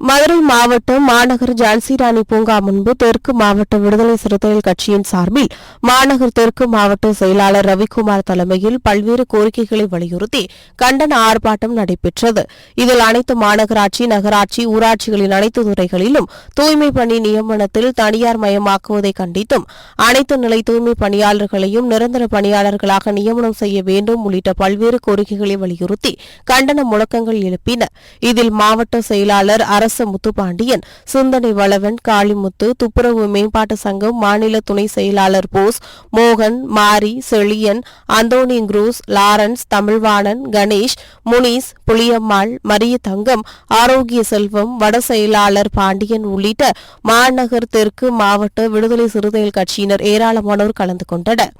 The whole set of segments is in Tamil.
மதுரை மாவட்டம் மாநகர் ஜான்சிராணி பூங்கா முன்பு தெற்கு மாவட்ட விடுதலை சிறுத்தைகள் கட்சியின் சார்பில் மாநகர் தெற்கு மாவட்ட செயலாளர் ரவிக்குமார் தலைமையில் பல்வேறு கோரிக்கைகளை வலியுறுத்தி கண்டன ஆர்ப்பாட்டம் நடைபெற்றது. இதில் அனைத்து மாநகராட்சி நகராட்சி ஊராட்சிகளின் அனைத்து துறைகளிலும் தூய்மை பணி நியமனத்தில் தனியார் மயமாக்குவதை கண்டித்தும் அனைத்து நிலை தூய்மை பணியாளர்களையும் நிரந்தர பணியாளர்களாக நியமனம் செய்ய வேண்டும் உள்ளிட்ட பல்வேறு கோரிக்கைகளை வலியுறுத்தி கண்டன முழக்கங்கள் எழுப்பின இதில் மாவட்ட செயலாளர் அரசு முத்துப்பாண்டியன் சிந்தனை வளவன் காளிமுத்து துப்புரவு மேம்பாட்டு சங்கம் மாநில துணை செயலாளர் போஸ் மோகன் மாரி செழியன் அந்தோனி குரூஸ் லாரன்ஸ் தமிழ்வாணன் கணேஷ் முனிஸ் புளியம்மாள் மரிய தங்கம் ஆரோக்கிய செல்வம் வட செயலாளர் பாண்டியன் உள்ளிட்ட மாநகர் தெற்கு மாவட்ட விடுதலை சிறுத்தைகள் கட்சியினர் ஏராளமானோர் கலந்து கொண்டனர்.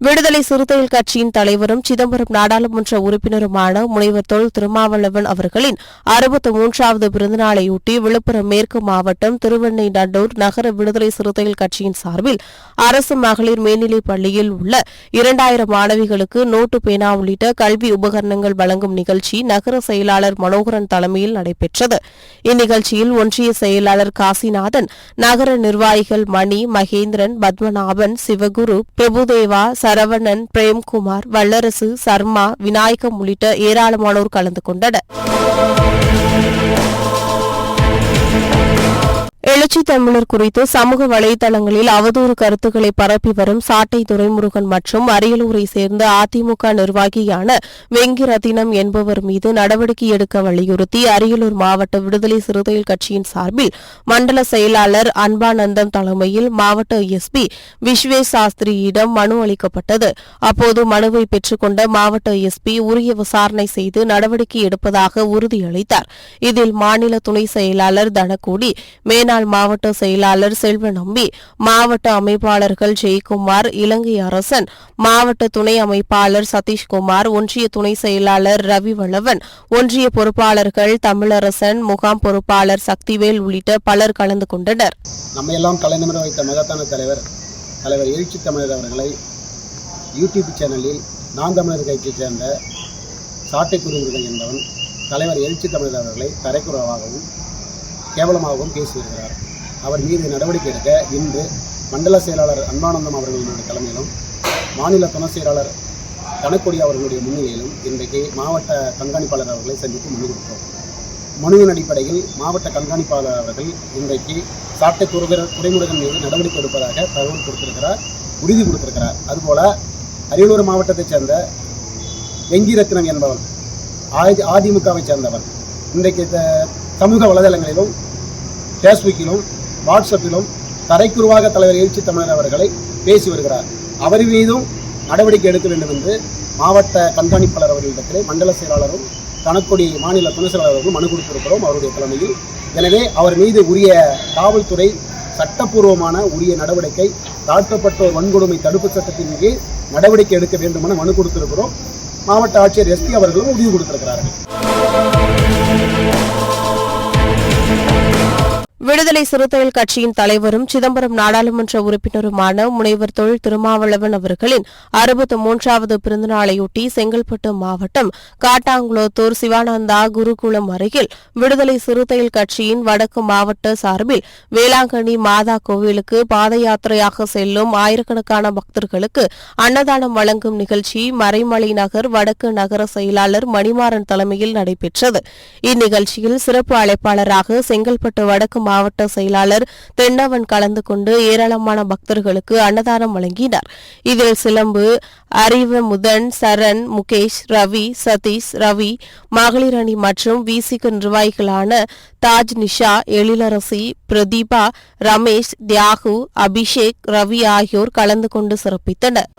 விடுதலை சிறுத்தைகள் கட்சியின் தலைவரும் சிதம்பரம் நாடாளுமன்ற உறுப்பினருமான முனைவர் தொல் திருமாவளவன் அவர்களின் அறுபத்தி மூன்றாவது பிறந்தநாளையொட்டி விழுப்புரம் மேற்கு மாவட்டம் திருவெண்ணை நண்டூர் நகர விடுதலை சிறுத்தைகள் கட்சியின் சார்பில் அரசு மகளிர் மேல்நிலைப் பள்ளியில் உள்ள இரண்டாயிரம் மாணவிகளுக்கு நோட்டு பேனா உள்ளிட்ட கல்வி உபகரணங்கள் வழங்கும் நிகழ்ச்சி நகர செயலாளர் மனோகரன் தலைமையில் நடைபெற்றது. இந்நிகழ்ச்சியில் ஒன்றிய செயலாளர் காசிநாதன் நகர நிர்வாகிகள் மணி மகேந்திரன் பத்மநாபன் சிவகுரு பிரபுதேவா சரவணன் பிரேம்குமார் வல்லரசு சர்மா விநாயகம் உள்ளிட்ட ஏராளமானோர் கலந்து கொண்டனர். எழுச்சி தமிழர் குறித்து சமூக வலைதளங்களில் அவதூறு கருத்துக்களை பரப்பி வரும் சாட்டை துரைமுருகன் மற்றும் அரியலூரை சேர்ந்த அதிமுக நிர்வாகியான வெங்கிரத்தினம் என்பவர் மீது நடவடிக்கை எடுக்க வலியுறுத்தி அரியலூர் மாவட்ட விடுதலை சிறுத்தைகள் கட்சியின் சார்பில் மண்டல செயலாளர் அன்பானந்தம் தலைமையில் மாவட்ட எஸ்பி விஸ்வேஷ் சாஸ்திரியிடம் மனு அளிக்கப்பட்டது. அப்போது மனுவை பெற்றுக்கொண்ட மாவட்ட எஸ்பி உரிய விசாரணை செய்து நடவடிக்கை எடுப்பதாக உறுதியளித்தார். இதில் மாநில துணை செயலாளர் தனக்கூடி மேனாள் மாவட்ட செயலாளர் செல்வ நம்பி மாவட்ட அமைப்பாளர்கள் ஜெயக்குமார் இலங்கை அரசன் மாவட்ட துணை அமைப்பாளர் சதீஷ்குமார் ஒன்றிய துணை செயலாளர் ரவி வளவன் ஒன்றிய பொறுப்பாளர்கள் தமிழரசன் முகாம் பொறுப்பாளர் சக்திவேல் உள்ளிட்ட பலர் கலந்து கொண்டனர். நம்ம எல்லாம் தலைநிமிர வைத்த மகத்தான தலைவர் தலைவர் எழுச்சி தமிழர் அவர்களை யூடியூப் சேனலில் நான் தமிழர் கட்சியைச் சேர்ந்த சாட்டை குருமுருகன் என்பவன் தலைவர் எழுச்சி தமிழர் அவர்களை தரைக்குறவாகவும் கேவலமாகவும் பேசியிருக்கிறார். அவர் மீது நடவடிக்கை எடுக்க இன்று மண்டல செயலாளர் அன்பானந்தம் அவர்களுடைய தலைமையிலும் மாநில துணை செயலாளர் கணக்கொடி அவர்களுடைய முன்னிலையிலும் இன்றைக்கு மாவட்ட கண்காணிப்பாளர் அவர்களை சந்தித்து மனு கொடுத்தோம். மனுவின் அடிப்படையில் மாவட்ட கண்காணிப்பாளர் அவர்கள் இன்றைக்கு சாட்டை துறை துறைமுருகன் மீது நடவடிக்கை எடுப்பதாக தகவல் கொடுத்திருக்கிறார் உறுதி கொடுத்திருக்கிறார். அதுபோல அரியலூர் மாவட்டத்தைச் சேர்ந்த வெங்கிரத்னம் என்பவன் ஆதி அதிமுகவை சேர்ந்தவர் இன்றைக்கு சமூக வலைதளங்களிலும் ஃபேஸ்புக்கிலும் வாட்ஸ்அப்பிலும் தரைக்குருவாக தலைவர் எழுச்சி தமிழர் அவர்களை பேசி வருகிறார். அவர் மீதும் நடவடிக்கை எடுக்க வேண்டும் என்று மாவட்ட கண்காணிப்பாளர் அவர்களிடத்திலே மண்டல செயலாளரும் தனக்குடி மாநில துணை செயலாளர்களும் மனு கொடுத்திருக்கிறோம் அவருடைய தலைமையில். எனவே அவர் மீது உரிய காவல்துறை சட்டப்பூர்வமான உரிய நடவடிக்கை தாழ்த்தப்பட்டோர் வன்கொடுமை தடுப்பு சட்டத்தின் கீழ் நடவடிக்கை எடுக்க வேண்டும் என மனு கொடுத்திருக்கிறோம். மாவட்ட ஆட்சியர் எஸ்பி அவர்களும் உறுதி கொடுத்திருக்கிறார்கள். விடுதலை சிறுத்தைகள் கட்சியின் தலைவரும் சிதம்பரம் நாடாளுமன்ற உறுப்பினருமான முனைவர் தொழில் திருமாவளவன் அவர்களின் அறுபத்து மூன்றாவது பிறந்தநாளையொட்டி செங்கல்பட்டு மாவட்டம் காட்டாங்குளத்தூர் சிவானந்தா குருகுலம் அருகில் விடுதலை சிறுத்தைகள் கட்சியின் வடக்கு மாவட்ட சார்பில் வேளாங்கண்ணி மாதா கோவிலுக்கு பாத யாத்திரையாக செல்லும் ஆயிரக்கணக்கான பக்தர்களுக்கு அன்னதானம் வழங்கும் நிகழ்ச்சி மறைமலை நகர் வடக்கு நகர செயலாளர் மணிமாறன் தலைமையில் நடைபெற்றது. இந்நிகழ்ச்சியில் சிறப்பு அழைப்பாளராக செங்கல்பட்டு வடக்கு மாவட்ட மாவட்ட செயலாளர் தென்னவன் கலந்து கொண்டு ஏராளமான பக்தர்களுக்கு அன்னதானம் வழங்கினார். இதில் சிலம்பு அறிவமுதன் சரண் முகேஷ் ரவி சதீஷ் ரவி மகளிர் அணி மற்றும் விசிக நிர்வாகிகளான தாஜ் நிஷா எழிலரசி பிரதீபா ரமேஷ் தியாகு அபிஷேக் ரவி ஆகியோர் கலந்து கொண்டு சிறப்பித்தனர்.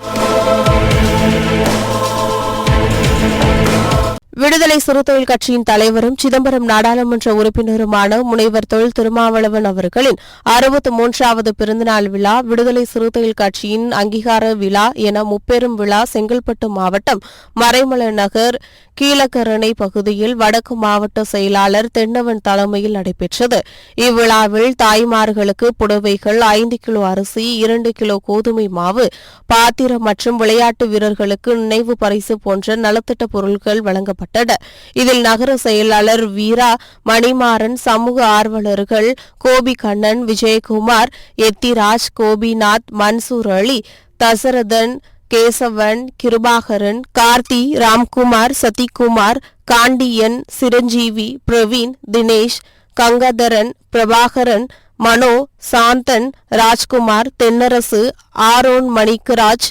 விடுதலை சிறுத்தைகள் கட்சியின் தலைவரும் சிதம்பரம் நாடாளுமன்ற உறுப்பினருமான முனைவர் தொழில் திருமாவளவன் அவர்களின் அறுபத்து மூன்றாவது பிறந்தநாள் விழா விடுதலை சிறுத்தைகள் கட்சியின் அங்கீகார விழா என முப்பெரும் விழா செங்கல்பட்டு மாவட்டம் மறைமலை நகர் கீழக்கரணை பகுதியில் வடக்கு மாவட்ட செயலாளர் தென்னவன் தலைமையில் நடைபெற்றது. இவ்விழாவில் தாய்மார்களுக்கு புடவைகள் ஐந்து கிலோ அரிசி இரண்டு கிலோ கோதுமை மாவு பாத்திரம் மற்றும் விளையாட்டு வீரர்களுக்கு நினைவு பரிசு போன்ற நலத்திட்ட பொருட்கள் வழங்கப்பட்டன இதில் நகர செயலாளர் வீரா மணிமாறன் சமூக ஆர்வலர்கள் கோபி கண்ணன் விஜயகுமார் எத்திராஜ் கோபிநாத் மன்சூர் அலி தசரதன் கேசவன் கிருபாகரன் கார்த்தி ராம்குமார் சதிகுமார் காண்டியன் சிரஞ்சீவி பிரவீன் தினேஷ் கங்கதரன் பிரபாகரன் மனோ சாந்தன் ராஜ்குமார் தென்னரசு ஆரோன் மணிக்கராஜ்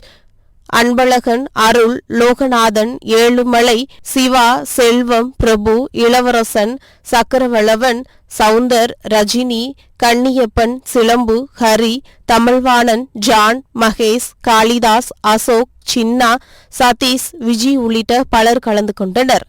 அன்பழகன் அருள் லோகநாதன் ஏழுமலை சிவா செல்வம் பிரபு இளவரசன் சக்கரவளவன் சவுந்தர் ரஜினி கன்னியப்பன் சிலம்பு ஹரி தமிழ்வாணன் ஜான் மகேஷ் காளிதாஸ் அசோக் சின்னா சதீஷ் விஜி உள்ளிட்ட பலர் கலந்து கொண்டனர்.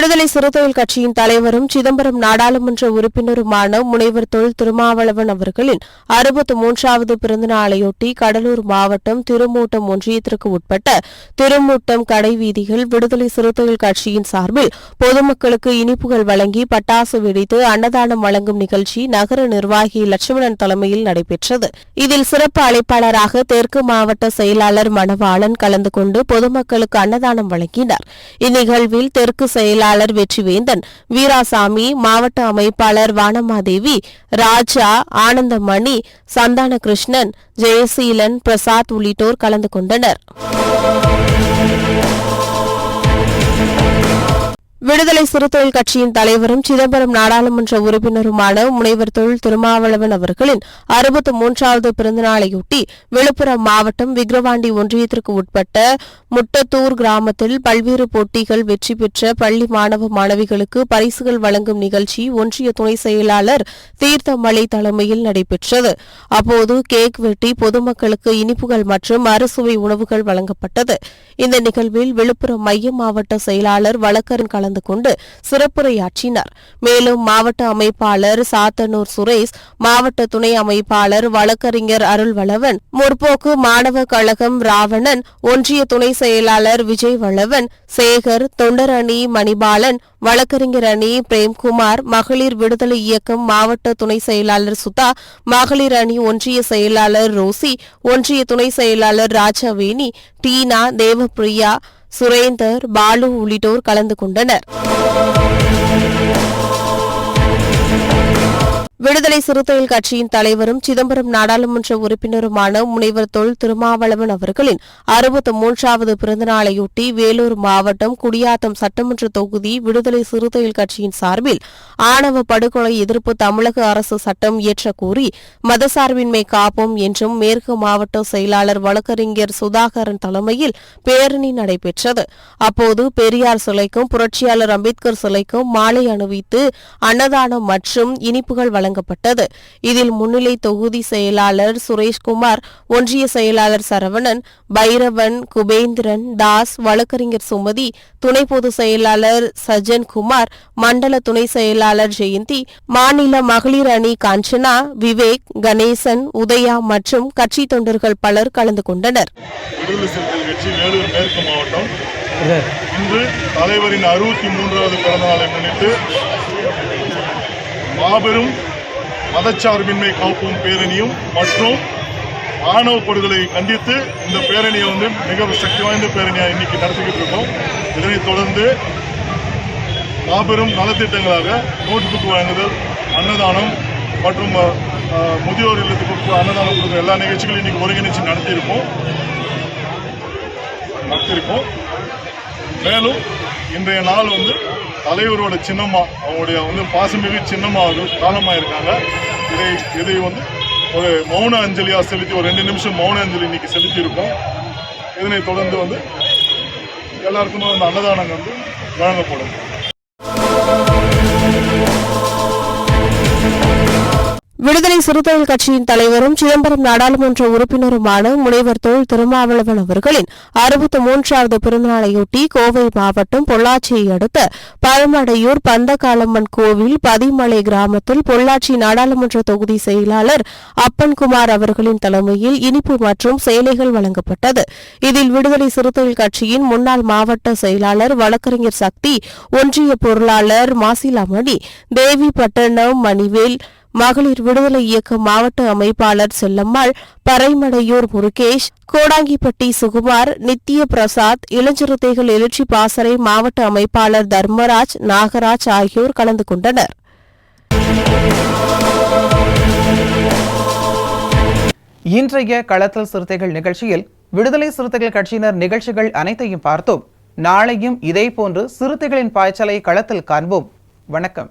விடுதலை சிறுத்தைகள் கட்சியின் தலைவரும் சிதம்பரம் நாடாளுமன்ற உறுப்பினருமான முனைவர் தொல் திருமாவளவன் அவர்களின் அறுபத்து மூன்றாவது பிறந்தநாளையொட்டி கடலூர் மாவட்டம் திருமூட்டம் ஒன்றியத்திற்கு உட்பட்ட திருமூட்டம் கடைவீதியில் விடுதலை சிறுத்தைகள் கட்சியின் சார்பில் பொதுமக்களுக்கு இனிப்புகள் வழங்கி பட்டாசு வெடித்து அன்னதானம் வழங்கும் நிகழ்ச்சி நகர நிர்வாகி லட்சுமணன் தலைமையில் நடைபெற்றது. இதில் சிறப்பு அழைப்பாளராக தெற்கு மாவட்ட செயலாளர் மணவாளன் கலந்து கொண்டு பொதுமக்களுக்கு அன்னதானம் வழங்கினார். இந்நிகழ்வில் தெற்கு செயலாளர் வெற்றிவேந்தன் வீராசாமி மாவட்ட அமைப்பாளர் வானமாதேவி ராஜா ஆனந்தமணி சந்தான கிருஷ்ணன் ஜெயசீலன் பிரசாத் உள்ளிட்டோர் கலந்து கொண்டனர். விடுதலை சிறுத்தைகள் கட்சியின் தலைவரும் சிதம்பரம் நாடாளுமன்ற உறுப்பினருமான முனைவர் தொழில் திருமாவளவன் அவர்களின் அறுபத்து மூன்றாவது பிறந்தநாளையொட்டி விழுப்புரம் மாவட்டம் விக்ரவாண்டி ஒன்றியத்திற்கு உட்பட்ட முட்டத்தூர் கிராமத்தில் பல்வேறு போட்டிகள் வெற்றி பெற்ற பள்ளி மாணவ மாணவிகளுக்கு பரிசுகள் வழங்கும் நிகழ்ச்சி ஒன்றிய துணை செயலாளர் தீர்த்தமலை தலைமையில் நடைபெற்றது. அப்போது கேக் வெட்டி பொதுமக்களுக்கு இனிப்புகள் மற்றும் அறுசுவை உணவுகள் வழங்கப்பட்டது. இந்த நிகழ்வில் விழுப்புரம் மைய மாவட்ட செயலாளர் வழக்கரன் கலந்து கொண்டு சிறப்புரையாற்றினர். மேலும் மாவட்ட அமைப்பாளர் சாத்தனூர் சுரேஷ் மாவட்ட துணை அமைப்பாளர் வழக்கறிஞர் அருள்வளவன் முற்போக்கு மாணவ கழகம் ராவணன் ஒன்றிய துணை செயலாளர் விஜய் வளவன் சேகர் தொண்டர் அணி மணிபாலன் வழக்கறிஞர் அணி பிரேம்குமார் மகளிர் விடுதலை இயக்கம் மாவட்ட துணை செயலாளர் சுதா மகளிர் அணி ஒன்றிய செயலாளர் ரோசி ஒன்றிய துணை செயலாளர் ராஜவேணி டீனா தேவப்பிரியா சுரேந்தர் பாலு உள்ளிட்டோர் கலந்து கொண்டனர். விடுதலை சிறுத்தைகள் கட்சியின் தலைவரும் சிதம்பரம் நாடாளுமன்ற உறுப்பினருமான முனைவர் தொல் திருமாவளவன் அவர்களின் அறுபத்து மூன்றாவது பிறந்தநாளையொட்டி வேலூர் மாவட்டம் குடியாத்தம் சட்டமன்ற தொகுதி விடுதலை சிறுத்தைகள் கட்சியின் சார்பில் ஆணவ படுகொலை எதிர்ப்பு தமிழக அரசு சட்டம் இயற்ற கூறி மதசார்பின்மை காப்போம் என்றும் மேற்கு மாவட்ட செயலாளர் வழக்கறிஞர் சுதாகரன் தலைமையில் பேரணி நடைபெற்றது. அப்போது பெரியார் சிலைக்கும் புரட்சியாளர் அம்பேத்கர் சிலைக்கும் மாலை அணிவித்து அன்னதானம் மற்றும் இனிப்புகள் வழங்கப்பட்டது. இதில் முன்னிலை தொகுதி செயலாளர் சுரேஷ்குமார் ஒன்றிய செயலாளர் சரவணன் பைரவன் குபேந்திரன் தாஸ் வழக்கறிஞர் சுமதி துணை பொதுச் செயலாளர் சஜன் குமார் மண்டல துணை செயலாளர் ஜெயந்தி மாநில மகளிர் அணி காஞ்சனா விவேக் கணேசன் உதயா மற்றும் கட்சி தொண்டர்கள் பலர் கலந்து கொண்டனர். இன்று தலைவரின் அறுபத்தி மூன்றாவது பிறந்த நாளை முன்னிட்டு மாபெரும் மதச்சார்பின்மை காப்போம் பேரணியும் மற்றும் ஆணவ படுகொலை கண்டித்து இந்த பேரணியை வந்து மிக சக்தி வாய்ந்த பேரணியாக இன்னைக்கு நடத்திக்கிட்டு இருக்கோம். இதனைத் தொடர்ந்து மாபெரும் நலத்திட்டங்களாக நோட் புக் வழங்குதல் அன்னதானம் மற்றும் முதியோர் இல்லத்துக்கு அன்னதானம் கொடுக்குற எல்லா நிகழ்ச்சிகளும் இன்னைக்கு ஒருங்கிணைச்சு நடத்தியிருப்போம். நடத்தியிருக்கோம் மேலும் இன்றைய நாள் வந்து தலைவரோட சின்னம்மா அவங்களுடைய வந்து பாசமிகு சின்னம்மா அவர்கள் காலமாயிருக்காங்க. இதை இதை வந்து ஒரு மௌன அஞ்சலியாக செலுத்தி ஒரு ரெண்டு நிமிஷம் மௌன அஞ்சலி இன்னைக்கு செலுத்தியிருக்கோம். இதனை தொடர்ந்து வந்து எல்லாருக்குமே வந்து அன்னதானம் வந்து வழங்கப்படும். விடுதலை சிறுத்தைகள் கட்சியின் தலைவரும் சிதம்பரம் நாடாளுமன்ற உறுப்பினருமான முனைவர் தோல் திருமாவளவன் அவர்களின் அறுபத்தி மூன்றாவது பிறந்தநாளையொட்டி கோவை மாவட்டம் பொள்ளாச்சியை அடுத்த பழமடையூர் பந்தகாலம்மன் கோவில் பதிமலை கிராமத்தில் பொள்ளாச்சி நாடாளுமன்ற தொகுதி செயலாளர் அப்பன்குமார் அவர்களின் தலைமையில் இனிப்பு மற்றும் சேலைகள் வழங்கப்பட்டது. இதில் விடுதலை சிறுத்தைகள் கட்சியின் முன்னாள் மாவட்ட செயலாளர் வழக்கறிஞர் சக்தி ஒன்றிய பொருளாளர் மாசிலாமணி தேவி பட்டணம் மணிவேல் மகளிர் விடுதலை இயக்க மாவட்ட அமைப்பாளர் செல்லம்மாள் பறைமடையூர் முருகேஷ் கோடாங்கிப்பட்டி சுகுமார் நித்திய பிரசாத் இளஞ்சிறுத்தைகள் எழுச்சி பாசறை மாவட்ட அமைப்பாளர் தர்மராஜ் நாகராஜ் ஆகியோர் கலந்து கொண்டனர். இன்றைய களத்தல் சிறுத்தைகள் நிகழ்ச்சியில் விடுதலை சிறுத்தைகள் கட்சியினர் நிகழ்ச்சிகள் அனைத்தையும் பார்த்தோம். நாளையும் இதேபோன்று சிறுத்தைகளின் பாய்ச்சலை களத்தில் காண்போம். வணக்கம்.